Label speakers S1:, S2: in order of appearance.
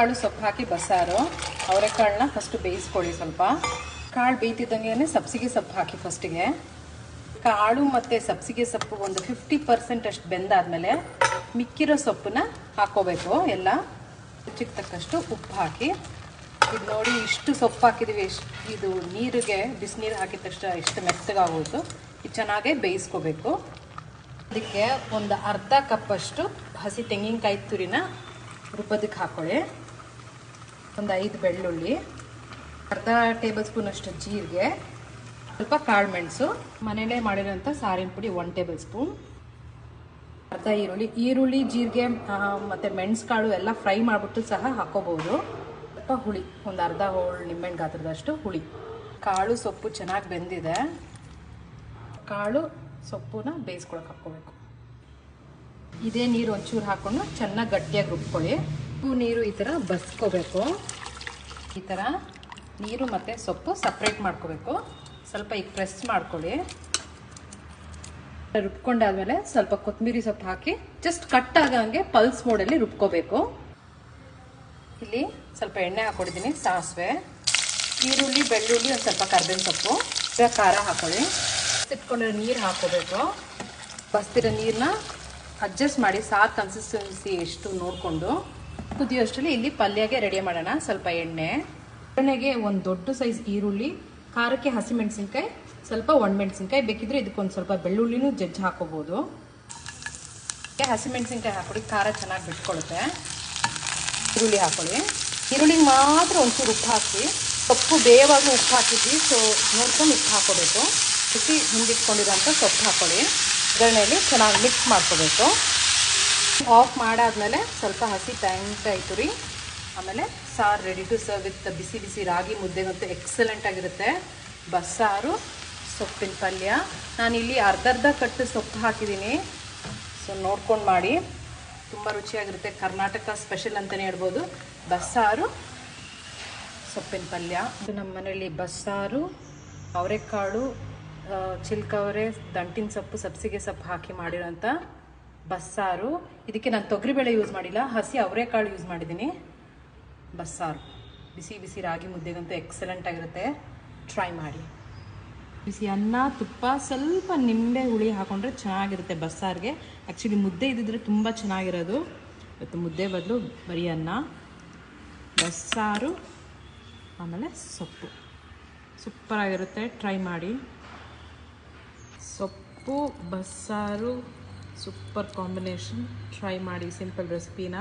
S1: ಕಾಳು ಸೊಪ್ಪು ಹಾಕಿ ಬಸ್ಸಾರು ಅವರೆಕಾಳನ್ನ ಫಸ್ಟ್ ಬೇಯಿಸ್ಕೊಳ್ಳಿ ಸ್ವಲ್ಪ. ಕಾಳು ಬೇಯ್ತಿದ್ದಂಗೆ ಸಬ್ಸಿಗೆ ಸೊಪ್ಪು ಹಾಕಿ ಫಸ್ಟಿಗೆ ಕಾಳು ಮತ್ತು ಸಬ್ಸಿಗೆ ಸೊಪ್ಪು ಒಂದು ಫಿಫ್ಟಿ ಪರ್ಸೆಂಟ್ ಅಷ್ಟು ಬೆಂದಾದಮೇಲೆ ಮಿಕ್ಕಿರೋ ಸೊಪ್ಪನ್ನ ಹಾಕೋಬೇಕು ಎಲ್ಲ ರುಚಿಗೆ ತಕ್ಕಷ್ಟು ಉಪ್ಪು ಹಾಕಿ. ಇದು ನೋಡಿ ಇಷ್ಟು ಸೊಪ್ಪು ಹಾಕಿದ್ದೀವಿ ಎಷ್ಟು ಇದು ನೀರಿಗೆ ಬಿಸಿನೀರು ಹಾಕಿದ ತಕ್ಷಣ ಇಷ್ಟು ಮೆತ್ತಗಾಗೋದು ಇದು ಚೆನ್ನಾಗೇ ಬೇಯಿಸ್ಕೋಬೇಕು. ಅದಕ್ಕೆ ಒಂದು ಅರ್ಧ ಕಪ್ಪಷ್ಟು ಹಸಿ ತೆಂಗಿನಕಾಯಿ ತುರಿನ ರುಬ್ಬೋದಕ್ಕೆ ಹಾಕೊಳ್ಳಿ. ಒಂದು ಐದು ಬೆಳ್ಳುಳ್ಳಿ, ಅರ್ಧ ಟೇಬಲ್ ಸ್ಪೂನ್ ಅಷ್ಟು ಜೀರಿಗೆ, ಸ್ವಲ್ಪ ಕಾಳು ಮೆಣಸು, ಮನೇಲೇ ಮಾಡಿರೋಂಥ ಸಾರಿನ ಪುಡಿ ಒನ್ ಟೇಬಲ್ ಸ್ಪೂನ್, ಅರ್ಧ ಈರುಳ್ಳಿ ಈರುಳ್ಳಿ, ಜೀರಿಗೆ ಮತ್ತು ಮೆಣಸು ಕಾಳು ಎಲ್ಲ ಫ್ರೈ ಮಾಡಿಬಿಟ್ಟು ಸಹ ಹಾಕೋಬೋದು. ಸ್ವಲ್ಪ ಹುಳಿ, ಒಂದು ಅರ್ಧ ಹೋಳು ನಿಂಬೆಹಣ್ಣು ಗಾತ್ರದಷ್ಟು ಹುಳಿ. ಕಾಳು ಸೊಪ್ಪು ಚೆನ್ನಾಗಿ ಬೆಂದಿದೆ. ಕಾಳು ಸೊಪ್ಪನ್ನ ಬೇಯಿಸ್ಕೊಳಕ್ಕೆ ಹಾಕ್ಕೋಬೇಕು. ಇದೇ ನೀರು ಒಂಚೂರು ಹಾಕೊಂಡು ಚೆನ್ನಾಗಿ ಗಟ್ಟಿಯಾಗಿ ರುಬ್ಕೊಳ್ಳಿ. ಉಪ್ಪು ನೀರು ಈ ಥರ ಬಸ್ಕೋಬೇಕು. ಈ ಥರ ನೀರು ಮತ್ತು ಸೊಪ್ಪು ಸಪ್ರೇಟ್ ಮಾಡ್ಕೋಬೇಕು. ಸ್ವಲ್ಪ ಈಗ ಪ್ರೆಸ್ ಮಾಡ್ಕೊಳ್ಳಿ. ರುಬ್ಕೊಂಡಾದ್ಮೇಲೆ ಸ್ವಲ್ಪ ಕೊತ್ತಂಬರಿ ಸೊಪ್ಪು ಹಾಕಿ ಜಸ್ಟ್ ಕಟ್ ಆಗಂಗೆ ಪಲ್ಸ್ ಮೋಡಲ್ಲಿ ರುಬ್ಕೋಬೇಕು. ಇಲ್ಲಿ ಸ್ವಲ್ಪ ಎಣ್ಣೆ ಹಾಕ್ಕೊಂಡಿದ್ದೀನಿ, ಸಾಸಿವೆ, ಈರುಳ್ಳಿ, ಬೆಳ್ಳುಳ್ಳಿ, ಒಂದು ಸ್ವಲ್ಪ ಕರ್ಬೇವಿನ ಸೊಪ್ಪು ಖಾರ ಹಾಕೊಳ್ಳಿ. ಸಿಟ್ಕೊಂಡಿರೋ ನೀರು ಹಾಕೋಬೇಕು. ಬಸ್ತಿರೋ ನೀರನ್ನ ಅಡ್ಜಸ್ಟ್ ಮಾಡಿ ಸಾರು ಕನ್ಸಿಸ್ಟೆನ್ಸಿ ಎಷ್ಟು ನೋಡಿಕೊಂಡು ಕುದಿಯೋಷ್ಟರಲ್ಲಿ ಇಲ್ಲಿ ಪಲ್ಯಗೆ ರೆಡಿ ಮಾಡೋಣ, ಸ್ವಲ್ಪ ಎಣ್ಣೆ. ಎಣ್ಣೆಗೆ ಒಂದು ದೊಡ್ಡ ಸೈಜ್ ಈರುಳ್ಳಿ, ಖಾರಕ್ಕೆ ಹಸಿಮೆಣಸಿನ್ಕಾಯಿ ಸ್ವಲ್ಪ ಒಣಮೆಣಸಿನ್ಕಾಯಿ ಬೇಕಿದ್ರೆ ಇದಕ್ಕೊಂದು ಸ್ವಲ್ಪ ಬೆಳ್ಳುಳ್ಳಿನೂ ಜಜ್ಜಿ ಹಾಕೋಬೋದು. ಹಸಿಮೆಣಸಿನ್ಕಾಯಿ ಹಾಕೊಳ್ಳಿ ಖಾರ ಚೆನ್ನಾಗಿ ಬಿಟ್ಕೊಳುತ್ತೆ. ಈರುಳ್ಳಿ ಹಾಕೊಳ್ಳಿ. ಈರುಳ್ಳಿಗೆ ಮಾತ್ರ ಒಂಚೂರು ಉಪ್ಪು ಹಾಕಿ, ಸೊಪ್ಪು ಬೇಯವಾಗಿ ಉಪ್ಪು ಹಾಕಿದ್ವಿ ಸೊ ನೋಡ್ಕೊಂಡು ಉಪ್ಪು ಹಾಕೋಬೇಕು ಬಿಸಿ ಹಿಂದಿಟ್ಕೊಂಡಿರೋಂಥ ಸೊಪ್ಪು ಹಾಕೊಳ್ಳಿ. ಒಗ್ಗರಣೆಯಲ್ಲಿ ಚೆನ್ನಾಗಿ ಮಿಕ್ಸ್ ಮಾಡ್ಕೋಬೇಕು. ಆಫ್ ಮಾಡಾದ್ಮೇಲೆ ಸ್ವಲ್ಪ ಹಸಿ ಆಯಿತು ರೀ. ಆಮೇಲೆ ಸಾರು ರೆಡಿ ಟು ಸರ್ವ್ ವಿತ್ ಬಿಸಿ ಬಿಸಿ ರಾಗಿ ಮುದ್ದೆಗಂತೂ ಎಕ್ಸಲೆಂಟ್ ಆಗಿರುತ್ತೆ. ಬಸ್ಸಾರು, ಸೊಪ್ಪಿನ ಪಲ್ಯ. ನಾನಿಲ್ಲಿ ಅರ್ಧರ್ಧ ಕಟ್ಟು ಸೊಪ್ಪು ಹಾಕಿದ್ದೀನಿ. ಸೊ ನೋಡ್ಕೊಂಡು ಮಾಡಿ. ತುಂಬ ರುಚಿಯಾಗಿರುತ್ತೆ. ಕರ್ನಾಟಕ ಸ್ಪೆಷಲ್ ಅಂತಲೇ ಹೇಳ್ಬೋದು. ಬಸ್ಸಾರು, ಸೊಪ್ಪಿನ ಪಲ್ಯ. ಇದು ನಮ್ಮ ಮನೆಯಲ್ಲಿ ಬಸ್ಸಾರು, ಅವರೆಕಾಳು ಚಿಲ್ಕವರೆ, ದಂಟಿನ ಸೊಪ್ಪು, ಸಬ್ಸಿಗೆ ಸೊಪ್ಪು ಹಾಕಿ ಮಾಡಿರೋಂಥ ಬಸ್ಸಾರು. ಇದಕ್ಕೆ ನಾನು ತೊಗರಿಬೇಳೆ ಯೂಸ್ ಮಾಡಿಲ್ಲ. ಹಸಿ ಅವರೆಕಾಳು ಯೂಸ್ ಮಾಡಿದ್ದೀನಿ. ಬಸ್ಸಾರು. ಬಿಸಿ ಬಿಸಿ ರಾಗಿ ಮುದ್ದೆಗಂತೂ ಎಕ್ಸಲೆಂಟ್ ಆಗಿರುತ್ತೆ. ಟ್ರೈ ಮಾಡಿ. ಬಿಸಿ ಅನ್ನ, ತುಪ್ಪ, ಸ್ವಲ್ಪ ನಿಂಬೆ ಹುಳಿ ಹಾಕೊಂಡ್ರೆ ಚೆನ್ನಾಗಿರುತ್ತೆ ಬಸ್ಸಾರಿಗೆ. ಆ್ಯಕ್ಚುಲಿ ಮುದ್ದೆ ಇದ್ದಿದ್ರೆ ತುಂಬ ಚೆನ್ನಾಗಿರೋದು. ಇವತ್ತು ಮುದ್ದೆ ಬದಲು ಬರೀ ಅನ್ನ. ಬಸ್ಸಾರು, ಆಮೇಲೆ ಸೊಪ್ಪು. ಸೂಪರಾಗಿರುತ್ತೆ. ಟ್ರೈ ಮಾಡಿ. ಸೊಪ್ಪು, ಬಸ್ಸಾರು ಸೂಪರ್ ಕಾಂಬಿನೇಷನ್ ಟ್ರೈ ಮಾಡಿ ಸಿಂಪಲ್ ರೆಸಿಪಿನ